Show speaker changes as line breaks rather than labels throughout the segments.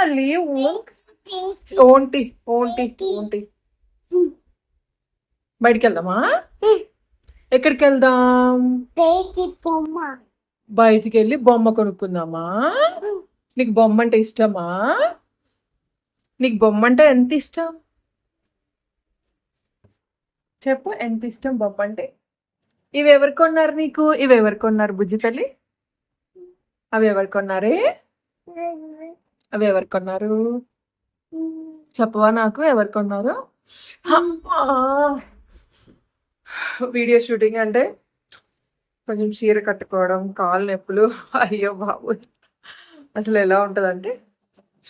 తల్లి ఓంటి. ఓంటి ఓంటి బయటికి వెళ్దామా ఎక్కడికి వెళ్దాం బయటికి వెళ్ళి బొమ్మ కొనుక్కుందామా? నీకు బొమ్మ అంటే ఇష్టమా? నీకు బొమ్మ అంటే ఎంత ఇష్టం? చెప్పు ఎంత ఇష్టం బొమ్మ అంటే ఇవి ఎవరు కొన్నారు నీకు? ఇవి ఎవరు కొన్నారు బుజ్జి తల్లి? అవి ఎవరు కొన్నారే? అవి ఎవరు కొన్నారు? చెప్పవా నాకు? ఎవరు కొన్నారు? అమ్మా. వీడియో షూటింగ్ అంటే కొంచెం చీర కట్టుకోవడం కాళ్ళు నొప్పులు. అయ్యో బాబు అసలు ఎలా ఉంటుందంటే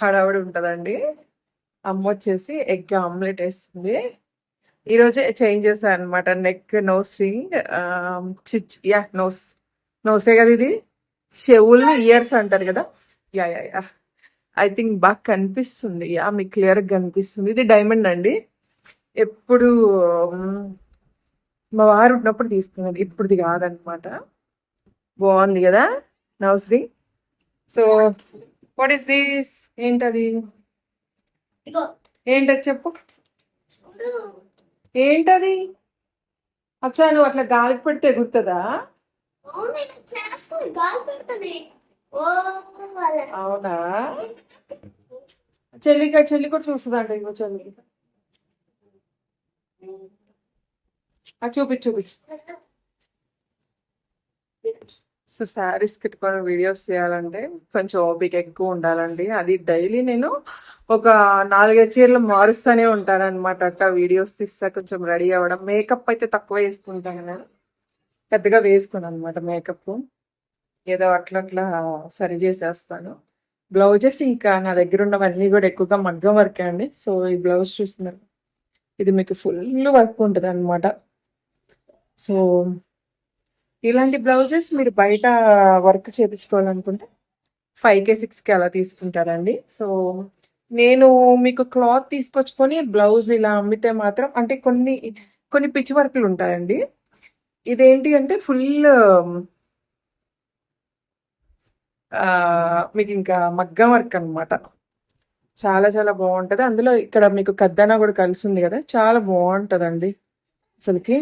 హడావుడి ఉంటుందండి. అమ్మ వచ్చేసి ఎగ్ ఆమ్లెట్ వేస్తుంది. ఈరోజే చేంజ్ చేశాను అనమాట నెక్ నోస్ రింగ్ చిచ్ యా నోస్. నోసే కదా ఇది. చెవుల్ని ఇయర్స్ అంటారు కదా. Yeah yeah yeah. I think బాగా కనిపిస్తుంది. యా మీకు క్లియర్గా కనిపిస్తుంది. ఇది డైమండ్ అండి. ఎప్పుడు మ్, వారు ఉన్నప్పుడు తీసుకున్నది. ఇప్పుడుది కాదనమాట. బాగుంది కదా nose ring so what is this ఏంటది? ఏంటది చెప్పు. ఏంటది? అచ్చా నువ్వు అట్లా గాలికి పెడితే ఎగురుతుందా?
అవును ఇక చేస్తుంది గాలి పెడుతుంది ఓ వాళ్ళ
అవునా చెల్లిక చెల్లి కూడా చూస్తుందండి ఇంకో చెల్లి. చూపించు చూపించు. సో శారీస్ కట్టుకొని వీడియోస్ చేయాలంటే కొంచెం ఓపిక ఎక్కువ ఉండాలండి. అది డైలీ నేను ఒక నాలుగైదు చీరలు మారుస్తూనే ఉంటాను అనమాట అట్లా వీడియోస్ తీస్తా కొంచెం రెడీ అవ్వడం. మేకప్ అయితే తక్కువ వేసుకుంటాను నేను. పెద్దగా వేసుకున్నాను అనమాట మేకప్. ఏదో అట్లా అట్లా సరి చేసేస్తాను. బ్లౌజెస్ ఇంకా నా దగ్గర ఉన్నవన్నీ కూడా ఎక్కువగా మగ్గం వర్కే అండి. సో ఈ బ్లౌజ్ చూస్తున్నారు. ఇది మీకు ఫుల్ వర్క్ ఉంటుంది అనమాట సో ఇలాంటి బ్లౌజెస్ మీరు బయట వర్క్ చేయించుకోవాలనుకుంటే ఫైవ్ కే సిక్స్కి అలా తీసుకుంటారండి. సో నేను మీకు క్లాత్ తీసుకొచ్చుకొని బ్లౌజ్ ఇలా అమ్మితే మాత్రం అంటే కొన్ని కొన్ని పిచ్చి వర్క్లు ఉంటాయండి. ఇదేంటి అంటే ఫుల్ మీకు ఇంకా మగ్గం వర్క్ అన్నమాట చాలా చాలా బాగుంటుంది అందులో ఇక్కడ మీకు కద్దనా కూడా కలిసి ఉంది కదా చాలా బాగుంటుందండి అసలుకి.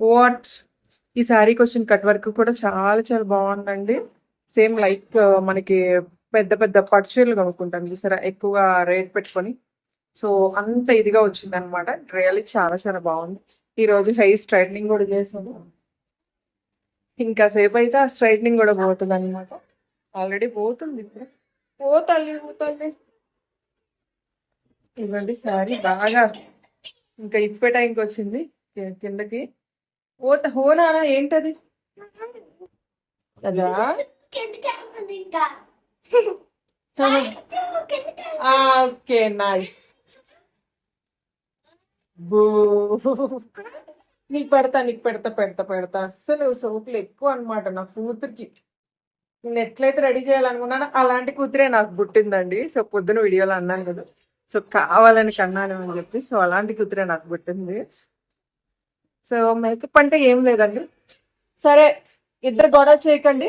వాట్ ఈ శారీకి వచ్చిన కట్ వర్క్ కూడా చాలా చాలా బాగుందండి సేమ్ లైక్ మనకి పెద్ద పెద్ద పర్చులు కొనుక్కుంటాం చూసారా ఎక్కువ రేట్ పెట్టుకొని. సో అంత ఇదిగా వచ్చింది అనమాట రియల్లీ చాలా చాలా బాగుంది ఈ రోజు హెయిర్ స్ట్రైట్నింగ్ కూడా చేసాము ఇంకా సేపు అయితే ఆ స్ట్రైట్నింగ్ కూడా పోతుంది అనమాట ఆల్రెడీ పోతుంది ఇప్పుడు. ఓ తల్లి ఓ తల్లి. ఇవ్వండి సారీ బాగా ఇంకా ఇప్పే టైంకి వచ్చింది. కిందకి. ఓ త- ఓ నాన్న ఏంటది? Okay nice. బూ. నీకు పెడతా నీకు పెడతా పెడతా పెడతా. అస్సలు సోకులు ఎక్కువ అన్నమాట నా కూతురికి. నేను ఎట్లయితే రెడీ చేయాలనుకున్నానో. అలాంటి కూతురే నాకు పుట్టిందండి. సో పొద్దున వీడియోలో అన్నాను కదా. సో కావాలని కన్నాను అని చెప్పి. సో అలాంటి కూతురే నాకు పుట్టింది. సో మేకప్ అంటే ఏం లేదండి. సరే ఇద్దరు గొడవ చేయకండి.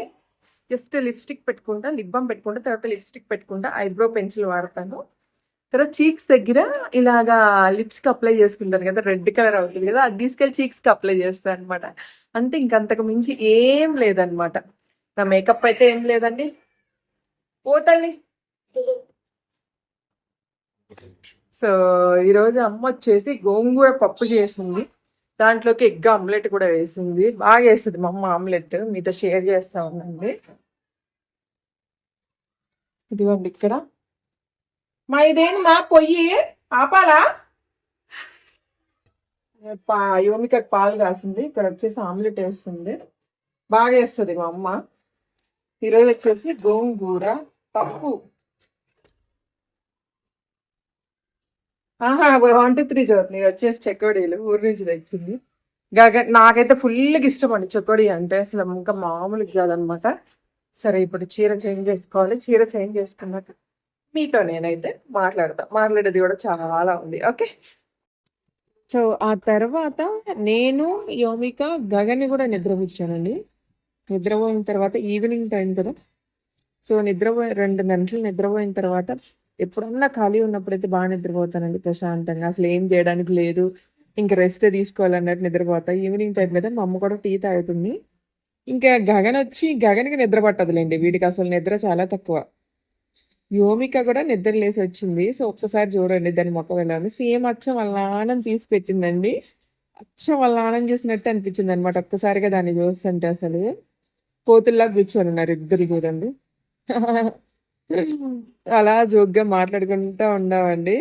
జస్ట్ లిప్స్టిక్ పెట్టుకుంటా లిప్ బామ్ పెట్టుకుంటా తర్వాత లిప్స్టిక్ పెట్టుకుంటా ఐబ్రో పెన్సిల్ వాడతాను. తర్వాత చీక్స్ దగ్గర ఇలాగా లిప్స్కి అప్లై చేసుకుంటాను కదా రెడ్ కలర్ అవుతుంది కదా అది తీసుకెళ్ళి చీక్స్కి అప్లై చేస్తాను అనమాట అంతే ఇంకంతకు మించి ఏం లేదనమాట నా మేకప్ అయితే ఏం లేదండి. ఓ తల్లి సో ఈరోజు అమ్మ వచ్చేసి గోంగూర పప్పు చేసింది. దాంట్లోకి ఎగ్ ఆమ్లెట్ కూడా వేసింది. బాగా వేస్తుంది మా అమ్మ ఆమ్లెట్. మీతో షేర్ చేస్తా ఉందండి ఇదిగోండి ఇక్కడ. మా ఇదేంటి మా పొయ్యి? ఆపాలా? పా యోమిక పాలు కాసింది. ఇక్కడ వచ్చేసి ఆమ్లెట్ వేస్తుంది. బాగా వేస్తుంది మా అమ్మ. ఈరోజు వచ్చేసి గోంగూర పప్పు. ఆహా వన్ టూ త్రీ చదువుతుంది. వచ్చేసి చెకోడీలు ఊరి నుంచి తెచ్చింది. గగ నాకైతే ఫుల్గా ఇష్టం అండి చెకోడీ అంటే. అసలు ఇంకా మామూలుగా కాదనమాట. సరే ఇప్పుడు చీర చేంజ్ చేసుకోవాలి. చీర చేంజ్ చేసుకున్నాక మీతో నేనైతే మాట్లాడతా. మాట్లాడేది కూడా చాలా ఉంది. ఓకే? సో ఆ తర్వాత నేను యోమిక గగన్ని కూడా నిద్రపుచ్చానండి. నిద్రపోయిన తర్వాత ఈవినింగ్ టైం కదా సో నిద్రపోయి రెండు గంటలు నిద్రపోయిన తర్వాత ఎప్పుడన్నా ఖాళీ ఉన్నప్పుడైతే బాగా నిద్రపోతానండి ప్రశాంతంగా. అసలు ఏం చేయడానికి లేదు. ఇంక రెస్ట్ తీసుకోవాలన్నట్టు నిద్రపోతా. ఈవినింగ్ టైం కదా మా అమ్మ కూడా టీ తాగుతుంది. ఇంకా గగనొచ్చి గగన్‌కి నిద్ర పట్టదులేండి వీడికి అసలు నిద్ర చాలా తక్కువ. యోమిక కూడా నిద్ర లేసొచ్చింది. సో, ఒక్కసారి చూడండి దాని మొక్క వెళ్ళాలి సేమ్ అచ్చం వాళ్ళ నాన్నని తీసి పెట్టిందండి. అచ్చం వాళ్ళ నాన్నని చూసినట్టు అనిపించిందనమాట. ఒక్కసారిగా దాన్ని చూస్తుంటే అసలు. కోతుల్లో కూర్చొని ఉన్నారు ఇద్దరు చూడండి. అలా జోక్‌గా మాట్లాడుకుంటా ఉన్నామండి.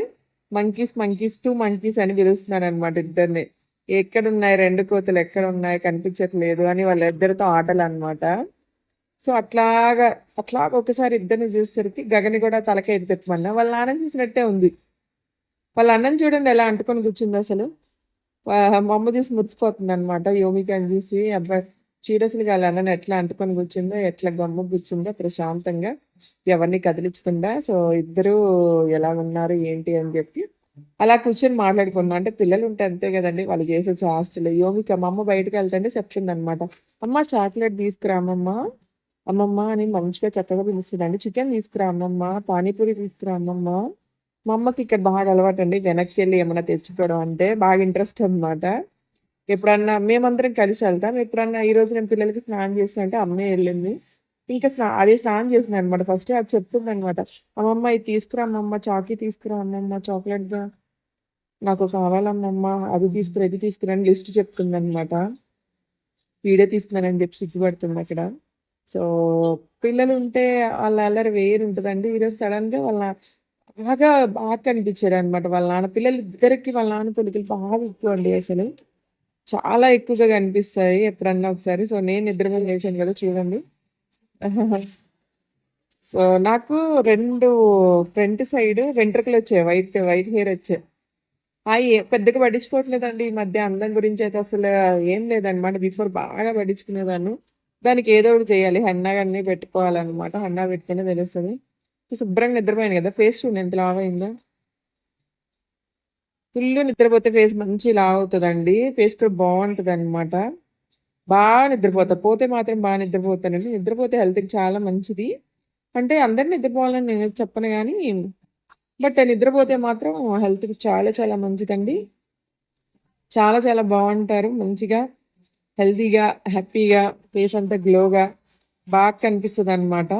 మంకీస్, మంకీస్, టూ మంకీస్ అని పిలుస్తున్నాననమాట ఇద్దరిని. ఎక్కడున్నాయి రెండు కోతులు ఎక్కడ ఉన్నాయి కనిపించట్లేదు అని వాళ్ళిద్దరితో ఆటలనమాట. సో, అట్లాగా అట్లాగా ఒకసారి ఇద్దరిని చూసేసరికి గగని కూడా తలకే ఎత్తి వాళ్ళ నాన్నని చూసినట్టే ఉంది. వాళ్ళ అన్నం చూడండి ఎలా అంటుకొని కూర్చుంది అసలు మా అమ్మ చూసి మురిసిపోతుందనమాట యోమికని చూసి. అబ్బాయి సీరియస్‌గా ఆళ్ళ ఎట్లా అంటుకొని కూర్చుందో, ఎట్లా గమ్ము కూర్చుందో ప్రశాంతంగా ఎవరిని కదిలించకుండా సో, ఇద్దరూ ఎలాగున్నారు ఏంటి అని చెప్పి అలా కూర్చొని మాట్లాడుకున్నా అంటే పిల్లలు ఉంటే అంతే కదండి వాళ్ళు చేసే చేష్టలు. యోమిక మా అమ్మ బయటికెళ్తుంటే చెప్తుందనమాట. "అమ్మ చాక్లెట్ తీసుకురామమ్మా అమ్మమ్మ, అని మంచిగా చక్కగా పిలుస్తుందండి "చికెన్ తీసుకురా అమ్మమ్మ, పానీపూరి తీసుకురా అమ్మమ్మ." మా అమ్మకి ఇక్కడ బాగా వెనక్కి వెళ్ళి ఏమైనా తెచ్చుకోవడం అంటే బాగా ఇంట్రెస్ట్ అనమాట. ఎప్పుడన్నా మేమందరం కలిసి వెళ్తాం ఎప్పుడన్నా ఈ రోజు నేను పిల్లలకి స్నానం చేస్తా అంటే అమ్మే వెళ్ళింది ఇంకా స్నా అదే స్నానం చేసిందనమాట. ఫస్ట్ అది చెప్తుందనమాట. "అమ్మమ్మ ఇది తీసుకురా అమ్మమ్మ, చాకీ తీసుకురా అమ్మమ్మ చాక్లెట్‌గా. నాకు కావాలమ్మమ్మ, అది తీసుకురా, ఇది తీసుకురా" అని లిస్ట్ చెప్తుందనమాట. వీడియో తీస్తున్నానని చెప్పి సిగ్గుపడుతుందక్కడ. సో, పిల్లలు ఉంటే వాళ్ళ అల్లరి వేరు ఉంటుందండి ఈరోజు సడెన్‌గా వాళ్ళ బాగా బాగా కనిపించారు అనమాట వాళ్ళ నాన్న. పిల్లలు ఇద్దరికి వాళ్ళ నాన్న పిల్లలకి బాగా ఎక్కువండి అసలు. చాలా ఎక్కువగా కనిపిస్తాయి ఎప్పుడన్నా ఒకసారి. సో, నేను నిద్రపోయి లేచాను కదా చూడండి. సో, నాకు రెండు ఫ్రంట్ సైడ్ వెంట్రుకలొచ్చాయి. వైట్ వైట్ హెయిర్ వచ్చాయి. అవి పెద్దగా పట్టించుకోవట్లేదండి ఈ మధ్య అందం గురించి అయితే అసలు ఏం లేదనమాట. బిఫోర్ బాగా పట్టించుకునేదాన్ని. దానికి ఏదో ఒకటి చేయాలి. హెన్నా కానీ పెట్టుకోవాలన్నమాట హెన్నా పెడితేనే తెలుస్తుంది శుభ్రంగా నిద్రపోయాను కదా! ఫేస్ చూడండి ఎంత లావైందో ఫుల్ నిద్రపోతే ఫేస్ మంచి లావవుతదండి. ఫేస్ కూడా బావుంటదనమాట. బాగా నిద్రపోతా. పోతే మాత్రం బాగా నిద్రపోతానండి. నిద్రపోతే హెల్త్‌కి చాలా మంచిది. అంటే అందరిని నిద్రపోవాలని నేను చెప్పను కానీ బట్ నిద్రపోతే మాత్రం హెల్త్‌కి చాలా చాలా మంచిదండి. చాలా చాలా బాగుంటారు మంచిగా, హెల్తీగా, హ్యాపీగా, ఫేస్ అంతా గ్లోగా బాగా కనిపిస్తుంది అనమాట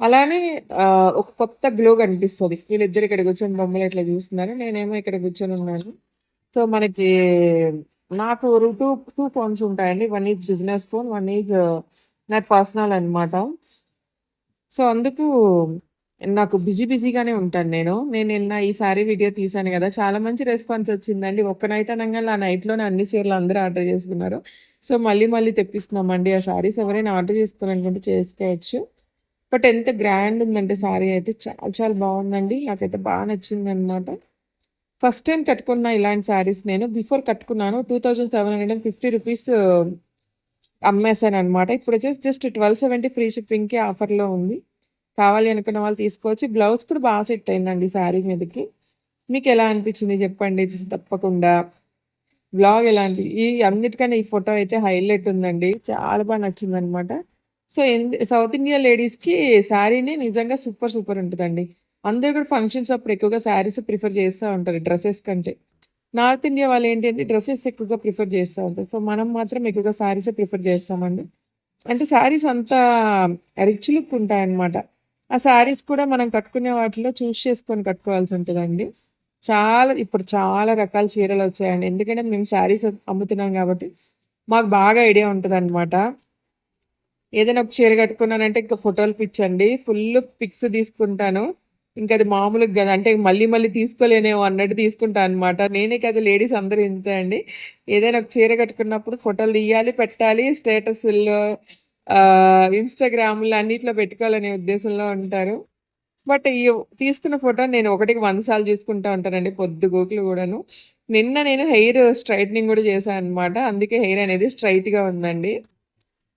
అలానే ఒక కొత్త గ్లో కనిపిస్తుంది వీళ్ళిద్దరు ఇక్కడ కూర్చొని బొమ్మలు ఇట్లా చూస్తున్నారు. నేనేమో ఇక్కడ కూర్చొని ఉన్నాను సో, మనకి నాకు టూ టూ ఫోన్స్ ఉంటాయండి. One is business phone. One is నా పర్సనల్ అనమాట. సో, అందుకు నాకు బిజీ బిజీగానే ఉంటాను నేను. నేను నిన్న ఈ సారీ వీడియో తీశాను కదా చాలా మంచి రెస్పాన్స్ వచ్చిందండి. ఒక్క నైట్ అనగా ఆ నైట్‌లోనే అన్ని చీరలు అందరూ ఆర్డర్ చేసుకున్నారు. సో, మళ్ళీ మళ్ళీ తెప్పిస్తున్నామండి ఆ సారీస్. ఎవరైనా ఆర్డర్ చేసుకోవాలనుకుంటే చేసుకోవచ్చు. బట్ ఎంత గ్రాండ్ ఉందంటే సారీ అయితే చాలా చాలా బాగుందండి నాకైతే బాగా నచ్చిందనమాట. ఫస్ట్ టైం కట్టుకున్న ఇలాంటి శారీస్ నేను. బిఫోర్ కట్టుకున్నాను. 2750 రూపీస్ అమ్మేసానమాట ఇప్పుడు వచ్చేసి జస్ట్ 1270 ఫ్రీ షిప్పింగ్‌కి ఆఫర్‌లో ఉంది. కావాలి అనుకున్న వాళ్ళు తీసుకోవచ్చు. బ్లౌజ్ కూడా బాగా సెట్ అయిందండి శారీ మీదకి. మీకు ఎలా అనిపించింది చెప్పండి తప్పకుండా. బ్లాగ్ ఎలా అనిపి ఈ అన్నిటికన్నా ఈ ఫోటో అయితే హైలైట్ ఉందండి. చాలా బాగా నచ్చింది అనమాట సో, సౌత్ ఇండియా లేడీస్‌కి సారీనే నిజంగా సూపర్ సూపర్ ఉంటుందండి అందరు కూడా ఫంక్షన్స్ అప్పుడు ఎక్కువగా సారీస్ ప్రిఫర్ చేస్తూ ఉంటారు డ్రెస్సెస్ కంటే. నార్త్ ఇండియా వాళ్ళు ఏంటంటే డ్రెస్సెస్ ఎక్కువగా ప్రిఫర్ చేస్తూ ఉంటారు. సో, మనం మాత్రం ఎక్కువగా సారీసే ప్రిఫర్ చేస్తామండి. అంటే సారీస్ అంత రిచ్ లుక్ ఉంటాయన్నమాట. ఆ శారీస్ కూడా మనం కట్టుకునే వాటిలో చూస్ చేసుకొని కట్టుకోవాల్సి ఉంటుందండి చాలా ఇప్పుడు చాలా రకాల చీరలు వచ్చాయండి ఎందుకంటే మేము శారీస్ అమ్ముతున్నాం కాబట్టి మాకు బాగా ఐడియా ఉంటదనమాట. ఏదైనా ఒక చీర కట్టుకున్నానంటే ఇంకా ఫోటోలు పిచ్చండి. ఫుల్ పిక్స్ తీసుకుంటాను. ఇంక అది మామూలుగా కదా అంటే మళ్ళీ మళ్ళీ తీసుకోలేనేమో అన్నట్టు తీసుకుంటాను అనమాట. నేనే కదా లేడీస్ అందరూ ఇంతే అండి. ఏదైనా ఒక చీర కట్టుకున్నప్పుడు ఫోటోలు తీయాలి, పెట్టాలి. స్టేటస్లో ఇన్‌స్టాగ్రామ్‌లో అన్నిట్లో పెట్టుకోవాలనే ఉద్దేశంలో ఉంటారు. బట్ ఈ తీసుకున్న ఫోటో నేను ఒకటికి వంద సార్లు చూసుకుంటా ఉంటానండి పొద్దుగూకులు కూడాను నిన్న నేను హెయిర్ స్ట్రైట్నింగ్ కూడా చేశాను అనమాట. అందుకే హెయిర్ అనేది స్ట్రైట్గా ఉందండి.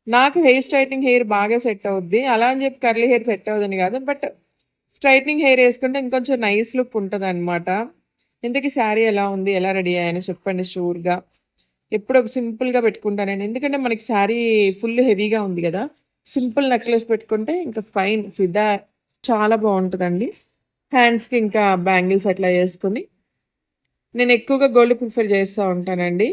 నాకు హెయిర్ స్ట్రైట్నింగ్ హెయిర్ బాగా సెట్ అవుద్ది. అలా అని చెప్పి కర్లీ హెయిర్ సెట్ అవ్వదని కాదు బట్ స్ట్రైట్నింగ్ హెయిర్ వేసుకుంటే ఇంకొంచెం నైస్ లుక్ ఉంటదనమాట. ఇంతకీ శారీ ఎలా ఉంది? ఎలా రెడీ అయ్యాయని చెప్పండి షూర్‌గా. ఎప్పుడు ఒక సింపుల్‌గా పెట్టుకుంటానండి. ఎందుకంటే మనకి శారీ ఫుల్ హెవీగా ఉంది కదా సింపుల్ నెక్లెస్ పెట్టుకుంటే ఇంకా ఫైన్ ఫిదా చాలా బాగుంటుందండి హ్యాండ్స్కి ఇంకా బ్యాంగిల్స్ అట్లా వేసుకొని నేను ఎక్కువగా గోల్డ్ ప్రిఫర్ చేస్తూ ఉంటానండి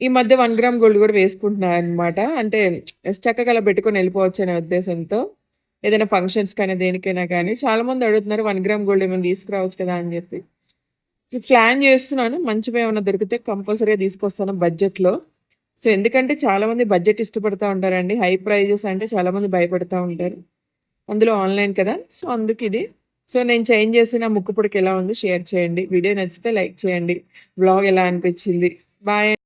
ఈ మధ్య వన్ గ్రామ్ గోల్డ్ కూడా వేసుకుంటున్నాను అనమాట అంటే చక్కగా అలా పెట్టుకొని వెళ్ళిపోవచ్చు అనే ఉద్దేశంతో ఏదైనా ఫంక్షన్స్ కానీ దేనికైనా కానీ చాలా మంది అడుగుతున్నారు వన్ గ్రామ్ గోల్డ్ ఏమైనా తీసుకురావచ్చు కదా? అని చెప్పి. ప్లాన్ చేస్తున్నాను మంచిగా ఏమైనా దొరికితే కంపల్సరీగా తీసుకొస్తాను బడ్జెట్లో సో ఎందుకంటే చాలా మంది బడ్జెట్ ఇష్టపడతా ఉంటారండి. హై ప్రైజెస్ అంటే చాలా మంది ఉంటారు. అందులో ఆన్లైన్ కదా. సో అందుకు ఇది. సో నేను చేంజ్ చేసిన ముక్కుపుడికి ఎలా ఉంది షేర్ చేయండి. వీడియో నచ్చితే లైక్ చేయండి. బ్లాగ్ ఎలా అనిపించింది? బాయ్